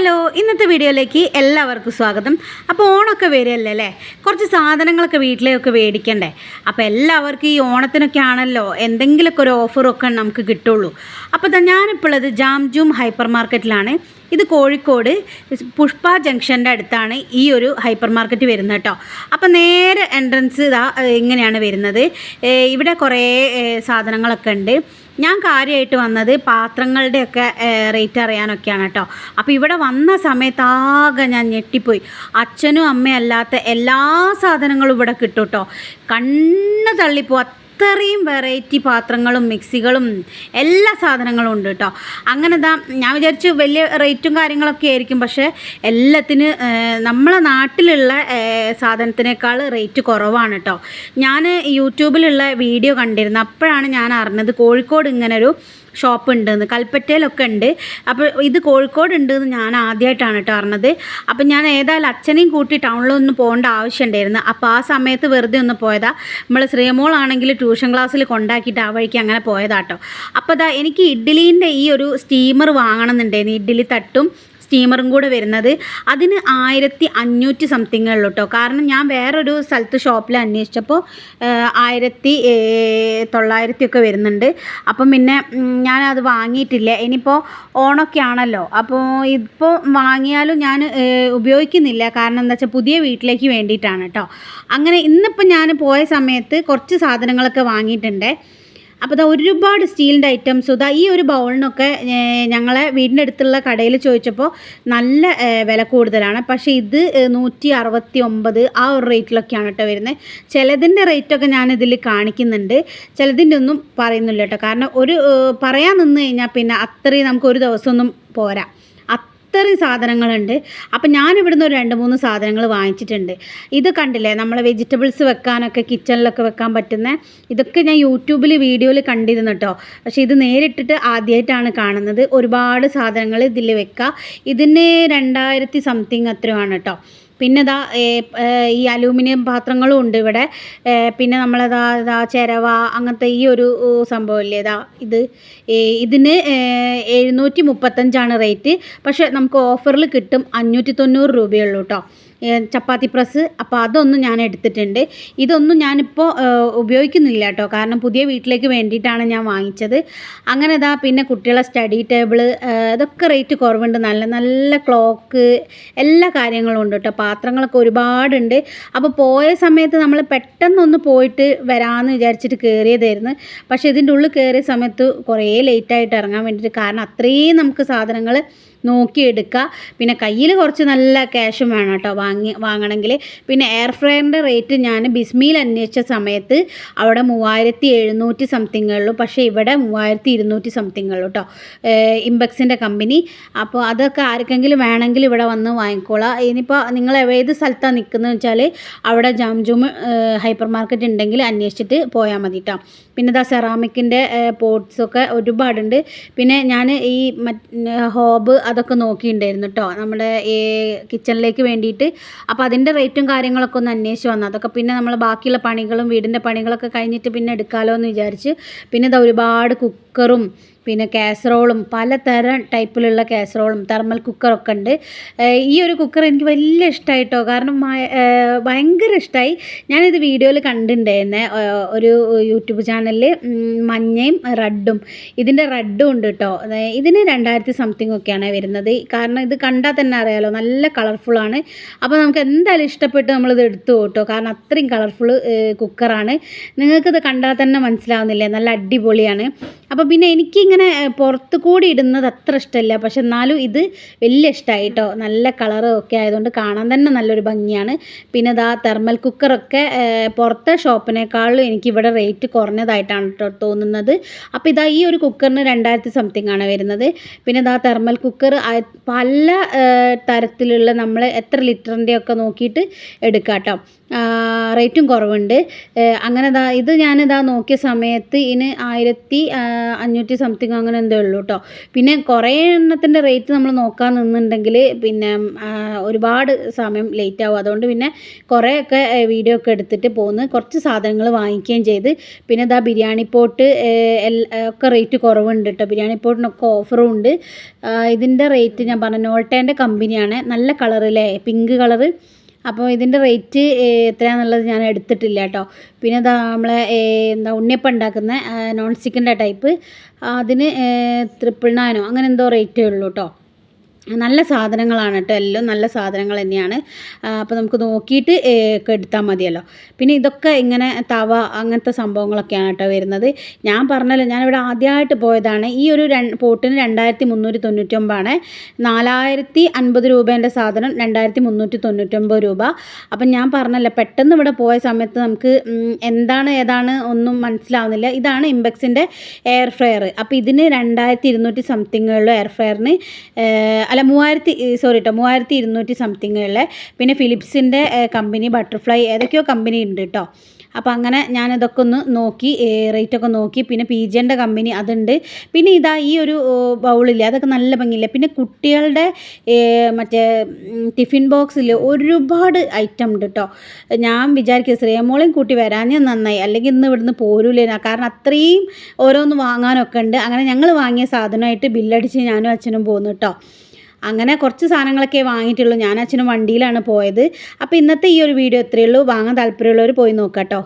Hello ഇന്നത്തെ വീഡിയോയിലേക്ക് എല്ലാവർക്കും സ്വാഗതം. അപ്പോൾ ഓണമൊക്കെ വരികയല്ലേ അല്ലേ? കുറച്ച് സാധനങ്ങളൊക്കെ വീട്ടിലേക്കൊക്കെ മേടിക്കണ്ടേ? അപ്പോൾ എല്ലാവർക്കും ഈ ഓണത്തിനൊക്കെ ആണല്ലോ എന്തെങ്കിലുമൊക്കെ ഒരു ഓഫറൊക്കെ നമുക്ക് കിട്ടുള്ളൂ. അപ്പോൾ ഞാനിപ്പോഴത് ജാംജൂം ഹൈപ്പർ മാർക്കറ്റിലാണ് ഇത് കോഴിക്കോട് പുഷ്പ ജംഗ്ഷന്റെ അടുത്താണ് ഈ ഒരു ഹൈപ്പർ മാർക്കറ്റ് വരുന്നത് കേട്ടോ. അപ്പോൾ നേരെ എൻട്രൻസ് ഇതാ ഇങ്ങനെയാണ് വരുന്നത്. ഇവിടെ കുറേ സാധനങ്ങളൊക്കെ ഉണ്ട്. ഞാൻ കാര്യമായിട്ട് വന്നത് പാത്രങ്ങളുടെയൊക്കെ റേറ്റ് അറിയാനൊക്കെയാണ് കേട്ടോ അപ്പോൾ ഇവിടെ വന്ന സമയത്ത് ആകെ ഞാൻ ഞെട്ടിപ്പോയി. അച്ഛനും അമ്മയും അല്ലാത്ത എല്ലാ സാധനങ്ങളും ഇവിടെ കിട്ടും കേട്ടോ കണ്ണ് തള്ളിപ്പോ അത്രയും വെറൈറ്റി പാത്രങ്ങളും മിക്സികളും എല്ലാ സാധനങ്ങളും ഉണ്ട് കേട്ടോ അങ്ങനെ ദാ ഞാൻ വിചാരിച്ചു വലിയ റേറ്റും കാര്യങ്ങളൊക്കെ ആയിരിക്കും. പക്ഷേ എല്ലാത്തിന് നമ്മളെ നാട്ടിലുള്ള സാധനത്തിനേക്കാൾ റേറ്റ് കുറവാണ് കേട്ടോ ഞാൻ യൂട്യൂബിലുള്ള വീഡിയോ കണ്ടിരുന്നു. അപ്പോഴാണ് ഞാൻ അറിഞ്ഞത് കോഴിക്കോട് ഇങ്ങനൊരു ഷോപ്പ് ഉണ്ടെന്ന് കൽപ്പറ്റയിലൊക്കെ ഉണ്ട്. അപ്പോൾ ഇത് കോഴിക്കോട് ഉണ്ട് എന്ന് ഞാൻ ആദ്യമായിട്ടാണ് കേട്ടോ അറിഞ്ഞത്. അപ്പം ഞാൻ ഏതായാലും അച്ഛനെയും കൂട്ടി ടൗണിലൊന്നും പോകേണ്ട ആവശ്യമുണ്ടായിരുന്നു. അപ്പോൾ ആ സമയത്ത് വെറുതെ ഒന്ന് പോയതാ. നമ്മൾ ശ്രീമോളാണെങ്കിൽ ട്യൂഷൻ ക്ലാസ്സിൽ കൊണ്ടാക്കിയിട്ട് ആ വഴിക്ക് അങ്ങനെ പോയതാട്ടോ അപ്പോൾ ദാ എനിക്ക് ഇഡ്ഡലീന്റെ ഈ ഒരു സ്റ്റീമർ വാങ്ങണം എന്നുണ്ടായിരുന്നു ഇഡ്ഡലി തട്ടും സ്റ്റീമറും കൂടെ വരുന്നത് അതിന് ആയിരത്തി അഞ്ഞൂറ്റി സംതിങ് കേട്ടോ കാരണം ഞാൻ വേറൊരു സ്ഥലത്ത് ഷോപ്പിൽ അന്വേഷിച്ചപ്പോൾ ആയിരത്തി തൊള്ളായിരത്തി ഒക്കെ വരുന്നുണ്ട്. അപ്പം പിന്നെ ഞാൻ അത് വാങ്ങിയിട്ടില്ല. ഇനിയിപ്പോൾ ഓണൊക്കെ ആണല്ലോ. അപ്പോൾ ഇപ്പോൾ വാങ്ങിയാലും ഞാൻ ഉപയോഗിക്കുന്നില്ല. കാരണം എന്താ വെച്ചാൽ പുതിയ വീട്ടിലേക്ക് വേണ്ടിയിട്ടാണ് കേട്ടോ അങ്ങനെ ഇന്നിപ്പോൾ ഞാൻ പോയ സമയത്ത് കുറച്ച് സാധനങ്ങളൊക്കെ വാങ്ങിയിട്ടുണ്ട്. അപ്പോൾ ഇതാ ഒരുപാട് സ്റ്റീലിന്റെ ഐറ്റംസ്. ഇതാ ഈ ഒരു ബൗളിനൊക്കെ ഞങ്ങളെ വീടിന്റെ അടുത്തുള്ള കടയിൽ ചോദിച്ചപ്പോൾ നല്ല വില കൂടുതലാണ്. പക്ഷേ ഇത് നൂറ്റി അറുപത്തി ഒമ്പത് ആ ഒരു റേറ്റിലൊക്കെയാണ് കേട്ടോ വരുന്നത് ചിലതിന്റെ റേറ്റൊക്കെ ഞാനിതിൽ കാണിക്കുന്നുണ്ട്. ചിലതിന്റെ ഒന്നും പറയുന്നില്ല കേട്ടോ. കാരണം ഒരു പറയാൻ നിന്ന് കഴിഞ്ഞാൽ പിന്നെ അത്രയും നമുക്ക് ഒരു ദിവസമൊന്നും പോരാ. അത്രയും സാധനങ്ങളുണ്ട്. അപ്പം ഞാൻ ഇവിടുന്ന് ഒരു രണ്ട് മൂന്ന് സാധനങ്ങൾ വാങ്ങിച്ചിട്ടുണ്ട്. ഇത് കണ്ടില്ലേ? നമ്മൾ വെജിറ്റബിൾസ് വെക്കാനൊക്കെ കിച്ചണിലൊക്കെ വെക്കാൻ പറ്റുന്ന ഇതൊക്കെ ഞാൻ യൂട്യൂബിൽ വീഡിയോയിൽ കണ്ടിരുന്നു കേട്ടോ പക്ഷേ ഇത് നേരിട്ടിട്ട് ആദ്യമായിട്ടാണ് കാണുന്നത്. ഒരുപാട് സാധനങ്ങൾ ഇതിൽ വെക്കുക ഇതിന് രണ്ടായിരത്തി സംതിങ് അത്രയുമാണ് കേട്ടോ പിന്നെ ഇതാ ഈ അലൂമിനിയം പാത്രങ്ങളും ഉണ്ട് ഇവിടെ. പിന്നെ നമ്മളതാ ഇതാ ചിരവ അങ്ങനത്തെ ഈ ഒരു സംഭവമില്ലേ ഇതാ ഇത്. ഇതിന് എഴുന്നൂറ്റി മുപ്പത്തഞ്ചാണ് റേറ്റ്. പക്ഷേ നമുക്ക് ഓഫറിൽ കിട്ടും അഞ്ഞൂറ്റി തൊണ്ണൂറ് രൂപയുള്ളൂ കേട്ടോ ചപ്പാത്തി പ്രസ്. അപ്പോൾ അതൊന്നും ഞാൻ എടുത്തിട്ടുണ്ട്. ഇതൊന്നും ഞാനിപ്പോൾ ഉപയോഗിക്കുന്നില്ല കേട്ടോ. കാരണം പുതിയ വീട്ടിലേക്ക് വേണ്ടിയിട്ടാണ് ഞാൻ വാങ്ങിച്ചത്. അങ്ങനെ ഇതാ പിന്നെ കുട്ടികളെ സ്റ്റഡി ടേബിൾ ഇതൊക്കെ റേറ്റ് കുറവുണ്ട്. നല്ല നല്ല ക്ലോക്ക് എല്ലാ കാര്യങ്ങളും ഉണ്ട് കേട്ടോ. പാത്രങ്ങളൊക്കെ ഒരുപാടുണ്ട്. അപ്പോൾ പോയ സമയത്ത് നമ്മൾ പെട്ടെന്നൊന്ന് പോയിട്ട് വരാമെന്ന് വിചാരിച്ചിട്ട് കയറിയതായിരുന്നു പക്ഷേ ഇതിന്റെ ഉള്ളിൽ കയറിയ സമയത്ത് കുറേ ലേറ്റായിട്ട് ഇറങ്ങാൻ വേണ്ടിയിട്ട് കാരണം അത്രയും നമുക്ക് സാധനങ്ങൾ നോക്കിയെടുക്കുക പിന്നെ കയ്യിൽ കുറച്ച് നല്ല ക്യാഷും വേണം കേട്ടോ. വാങ്ങി വാങ്ങണമെങ്കിൽ പിന്നെ എയർ ഫ്രയറിന്റെ റേറ്റ് ഞാൻ ബിസ്മിയിൽ അന്വേഷിച്ച സമയത്ത് അവിടെ മൂവായിരത്തി എഴുന്നൂറ്റി സംതിങ്ങുള്ളൂ പക്ഷേ ഇവിടെ മൂവായിരത്തി ഇരുന്നൂറ്റി സംതിങ്ങുള്ളൂ കേട്ടോ ഇമ്പെക്സിന്റെ കമ്പനി അപ്പോൾ അതൊക്കെ ആർക്കെങ്കിലും വേണമെങ്കിൽ ഇവിടെ വന്ന് വാങ്ങിക്കോളാം. ഇനിയിപ്പോൾ നിങ്ങൾ ഏത് സ്ഥലത്താണ് നിൽക്കുന്നത് വെച്ചാൽ അവിടെ ജംജൂം ഹൈപ്പർ മാർക്കറ്റ് ഉണ്ടെങ്കിൽ അന്വേഷിച്ചിട്ട് പോയാൽ മതി കേട്ടോ പിന്നെ ഇതാ സെറാമിക്കിന്റെ പോട്ട്സൊക്കെ ഒരുപാടുണ്ട്. പിന്നെ ഞാൻ ഈ മറ്റ് ഹോബ് അതൊക്കെ നോക്കിയിട്ടുണ്ടായിരുന്നു കേട്ടോ നമ്മുടെ കിച്ചണിലേക്ക് വേണ്ടിയിട്ട് അപ്പോൾ അതിന്റെ റേറ്റും കാര്യങ്ങളൊക്കെ ഒന്ന് അന്വേഷിച്ച് വന്നു. അതൊക്കെ പിന്നെ നമ്മൾ ബാക്കിയുള്ള പണികളും വീടിന്റെ പണികളൊക്കെ കഴിഞ്ഞിട്ട് പിന്നെ എടുക്കാമല്ലോ എന്ന് വിചാരിച്ച് പിന്നെ ഇതാ ഒരുപാട് കുക്കറും പിന്നെ കാസറോളും പലതരം ടൈപ്പിലുള്ള കാസറോളും തെർമൽ കുക്കറൊക്കെ ഉണ്ട്. ഈ ഒരു കുക്കർ എനിക്ക് വലിയ ഇഷ്ടമായിട്ടോ കാരണം ഭയങ്കര ഇഷ്ടമായി ഞാനിത് വീഡിയോയിൽ കണ്ടിട്ടുണ്ടായിരുന്നേ ഒരു യൂട്യൂബ് ചാനലിൽ മഞ്ഞയും റെഡും. ഇതിന്റെ റെഡും ഉണ്ട് കേട്ടോ ഇതിന് രണ്ടായിരത്തി സംതിങ് ഒക്കെയാണ് വരുന്നത്. കാരണം ഇത് കണ്ടാൽ തന്നെ അറിയാലോ നല്ല കളർഫുള്ളാണ് അപ്പോൾ നമുക്ക് എന്തായാലും ഇഷ്ടപ്പെട്ട് നമ്മളിത് എടുത്തു കേട്ടോ കാരണം അത്രയും കളർഫുൾ കുക്കറാണ് നിങ്ങൾക്കിത് കണ്ടാൽ തന്നെ മനസ്സിലാവുന്നില്ലേ? നല്ല അടിപൊളിയാണ്. അപ്പോൾ പിന്നെ എനിക്കിങ്ങനെ പുറത്ത് കൂടി ഇടുന്നത് അത്ര ഇഷ്ടമല്ല പക്ഷെ എന്നാലും ഇത് വലിയ ഇഷ്ടമായി കേട്ടോ നല്ല കളറും ഒക്കെ ആയതുകൊണ്ട് കാണാൻ തന്നെ നല്ലൊരു ഭംഗിയാണ്. പിന്നെ ഇതാ തെർമൽ കുക്കറൊക്കെ പുറത്തെ ഷോപ്പിനേക്കാളും എനിക്ക് ഇവിടെ റേറ്റ് കുറഞ്ഞതായിട്ടാണ് കേട്ടോ തോന്നുന്നത്. അപ്പോൾ ഇതാ ഈ ഒരു കുക്കറിന് രണ്ടായിരത്തി സംതിങ് ആണ് വരുന്നത്. പിന്നെ ഇതാ തെർമൽ കുക്കർ പല തരത്തിലുള്ള നമ്മൾ എത്ര ലിറ്ററിന്റെ ഒക്കെ നോക്കിയിട്ട് എടുക്കാം കേട്ടോ റേറ്റും കുറവുണ്ട്. അങ്ങനെ ദാ ഇത് ഞാനിതാ നോക്കിയ സമയത്ത് ഇതിന് ആയിരത്തി അഞ്ഞൂറ്റി സംതിങ് അങ്ങനെ എന്തേ ഉള്ളൂ കേട്ടോ പിന്നെ കുറേ എണ്ണത്തിന്റെ റേറ്റ് നമ്മൾ നോക്കാൻ നിന്നുണ്ടെങ്കിൽ പിന്നെ ഒരുപാട് സമയം ലേറ്റ് ആവും. അതുകൊണ്ട് പിന്നെ കുറേയൊക്കെ വീഡിയോ ഒക്കെ എടുത്തിട്ട് പോകുന്നു കുറച്ച് സാധനങ്ങൾ വാങ്ങിക്കുകയും ചെയ്ത്. പിന്നെ ഇതാ ബിരിയാണി പോട്ട് ഒക്കെ റേറ്റ് കുറവുണ്ട് കേട്ടോ ബിരിയാണി പോട്ടിനൊക്കെ ഓഫറും ഉണ്ട്. ഇതിന്റെ റേറ്റ് ഞാൻ പറഞ്ഞു നോൾട്ടേന്റെ കമ്പനിയാണ് നല്ല കളറിലെ പിങ്ക് കളറ് അപ്പോൾ ഇതിന്റെ റേറ്റ് എത്രയാണെന്നുള്ളത് ഞാൻ എടുത്തിട്ടില്ല കേട്ടോ. പിന്നെ ഇതാ നമ്മളെ എന്താ ഉണ്ണിയപ്പം ഉണ്ടാക്കുന്ന നോൺ സ്റ്റിക്കിന്റെ ടൈപ്പ് അതിന് ത്രിപ്പിൾ നയനോ അങ്ങനെ എന്തോ റേറ്റേ ഉള്ളൂ കേട്ടോ. നല്ല സാധനങ്ങളാണ് കേട്ടോ എല്ലാം നല്ല സാധനങ്ങൾ തന്നെയാണ്. അപ്പോൾ നമുക്ക് നോക്കിയിട്ട് എടുത്താൽ മതിയല്ലോ. പിന്നെ ഇതൊക്കെ ഇങ്ങനെ തവ അങ്ങനത്തെ സംഭവങ്ങളൊക്കെയാണ് കേട്ടോ വരുന്നത്. ഞാൻ പറഞ്ഞല്ലോ ഞാനിവിടെ ആദ്യമായിട്ട് പോയതാണ്. ഈ ഒരു പോട്ടിന് രണ്ടായിരത്തി മുന്നൂറ്റി തൊണ്ണൂറ്റൊമ്പതാണ് നാലായിരത്തി അൻപത് രൂപേന്റെ സാധനം രണ്ടായിരത്തി മുന്നൂറ്റി തൊണ്ണൂറ്റൊമ്പത് രൂപ. അപ്പം ഞാൻ പറഞ്ഞല്ലോ പെട്ടെന്ന് ഇവിടെ പോയ സമയത്ത് നമുക്ക് എന്താണ് ഏതാണ് ഒന്നും മനസ്സിലാവുന്നില്ല. ഇതാണ് ഇമ്പെക്സിന്റെ എയർ ഫ്രയർ അപ്പോൾ ഇതിന് രണ്ടായിരത്തി ഇരുന്നൂറ്റി സംതിങ്ങുകളിലും എയർ ഫ്രയറിന് അല്ല മൂവായിരത്തി സോറി കേട്ടോ മൂവായിരത്തി ഇരുന്നൂറ്റി സംതിങ്ങുള്ള പിന്നെ ഫിലിപ്സിന്റെ കമ്പനി ബട്ടർഫ്ലൈ ഏതൊക്കെയോ കമ്പനി ഉണ്ട് കേട്ടോ അപ്പോൾ അങ്ങനെ ഞാനിതൊക്കെ ഒന്ന് നോക്കി റേറ്റൊക്കെ നോക്കി പിന്നെ പി ജിന്റെ കമ്പനി അതുണ്ട്. പിന്നെ ഇതാ ഈ ഒരു ബൗളില്ല അതൊക്കെ നല്ല ഭംഗിയില്ല. പിന്നെ കുട്ടികളുടെ മറ്റേ ടിഫിൻ ബോക്സിൽ ഒരുപാട് ഐറ്റം ഉണ്ട് കേട്ടോ ഞാൻ വിചാരിക്കുക ശ്രീമോളെയും കൂട്ടി ഞാൻ നന്നായി അല്ലെങ്കിൽ ഇന്ന് ഇവിടുന്ന് പോരൂലേനാ കാരണം അത്രയും ഓരോന്ന് വാങ്ങാനൊക്കെ ഉണ്ട്. അങ്ങനെ ഞങ്ങൾ വാങ്ങിയ സാധനമായിട്ട് ബില്ലടിച്ച് ഞാനും അച്ഛനും പോകുന്നു കേട്ടോ അങ്ങനെ കുറച്ച് സാധനങ്ങളൊക്കെ വാങ്ങിയിട്ടുള്ളൂ. ഞാൻ അച്ഛനും വണ്ടിയിലാണ് പോയത്. അപ്പോൾ ഇന്നത്തെ ഈ ഒരു വീഡിയോ ഇത്രയേ ഉള്ളൂ. വാങ്ങാൻ താല്പര്യമുള്ളവർ പോയി നോക്കാം കേട്ടോ